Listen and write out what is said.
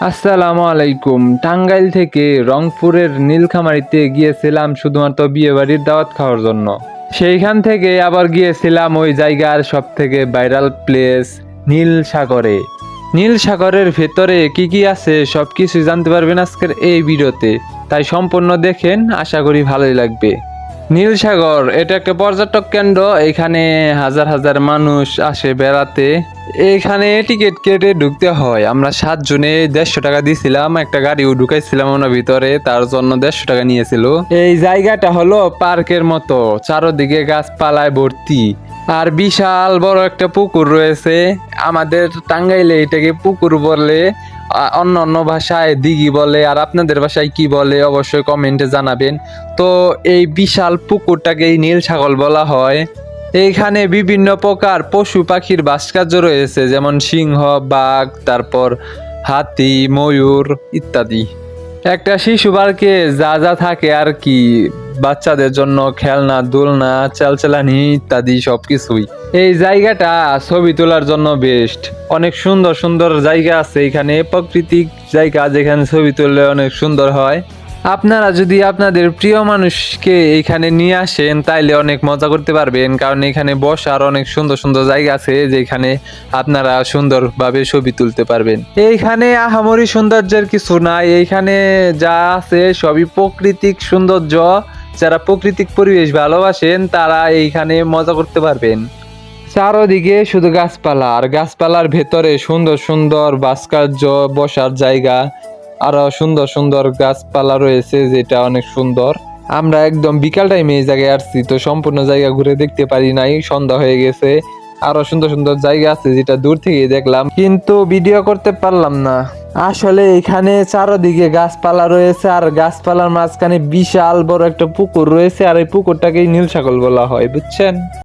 আসসালামু আলাইকুম। টাঙ্গাইল থেকে রংপুরের নীলখামারিতে গিয়েছিলাম শুধুমাত্র বিয়ে বাড়ির দাওয়াত খাওয়ার জন্য। সেইখান থেকে আবার গিয়েছিলাম ওই জায়গার সব থেকে ভাইরাল প্লেস নীল সাগরে নীল সাগরের ভেতরে কি কি আছে সব কিছু জানতে পারবেন আজকের এই ভিডিওতে। তাই সম্পূর্ণ দেখেন, আশা করি ভালোই লাগবে। নীল সাগর এটা একটা পর্যটক কেন্দ্র। এখানে হাজার হাজার মানুষ আসে বেড়াতে। এখানে টিকিট কেটে ঢুকতে হয়। আমরা সাত সাতজনে দেড়শো টাকা দিয়েছিলাম একটা গাড়িও ঢুকাইছিলাম ওনার ভিতরে, তার জন্য দেড়শো টাকা নিয়েছিল। এই জায়গাটা হলো পার্কের মতো, চারোদিকে গাছপালায় ভর্তি। আর বিশাল বড় একটা পুকুর রয়েছে। আমাদের টাঙ্গাইলে এটাকে পুকুর বলে অন্য অন্য ভাষায় দিঘি বলে, আর আপনাদের ভাষায় কি বলে অবশ্যই কমেন্টে জানাবেন। তো এই বিশাল পুকুরটাকেই নীল ছাগল বলা হয়। এইখানে বিভিন্ন প্রকার পশু পাখির ভাস্কর্য রয়েছে, যেমন সিংহ, বাঘ, তারপর হাতি, ময়ূর ইত্যাদি। একটা শিশু পার্কে যা যা থাকে আর কি বাচ্চাদের জন্য খেলনা, দোলনা, চালচালানি ইত্যাদি সবকিছুই। এই জায়গাটা ছবি তোলার জন্য বেস্ট অনেক সুন্দর সুন্দর জায়গা আছে এখানে, প্রাকৃতিক জায়গা যেখানে ছবি তুললে অনেক সুন্দর হয়। আপনারা যদি আপনাদের প্রিয় মানুষকে এখানে নিয়ে আসেন, তাইলে অনেক মজা করতে পারবেন, কারণ এখানে বসার অনেক সুন্দর সুন্দর জায়গা আছে যেখানে আপনারা সুন্দরভাবে ছবি তুলতে পারবেন। এইখানে আহামরি সৌন্দর্যের কিছু নাই, এইখানে যা আছে সবই প্রাকৃতিক সৌন্দর্য। যারা প্রাকৃতিক পরিবেশ ভালোবাসেন, তারা এইখানে মজা করতে পারবেন। চারোদিকে শুধু গাছপালা, আর গাছপালার ভেতরে সুন্দর সুন্দর ভাস্কর্য বসার জায়গা, আরও সুন্দর সুন্দর গাছপালা রয়েছে যেটা অনেক সুন্দর। আমরা একদম বিকাল টাইমে এই জায়গায় আসছি, তো সম্পূর্ণ জায়গা ঘুরে দেখতে পারি নাই, সন্ধ্যা হয়ে গেছে। আরও সুন্দর সুন্দর জায়গা আছে যেটা দূর থেকে দেখলাম, কিন্তু ভিডিও করতে পারলাম না। আসলে এখানে চারোদিকে গাছপালা রয়েছে, আর গাছপালার মাঝখানে বিশাল বড় একটা পুকুর রয়েছে, আর এই পুকুরটাকেই নীল ছাগল বলা হয়, বুঝছেন?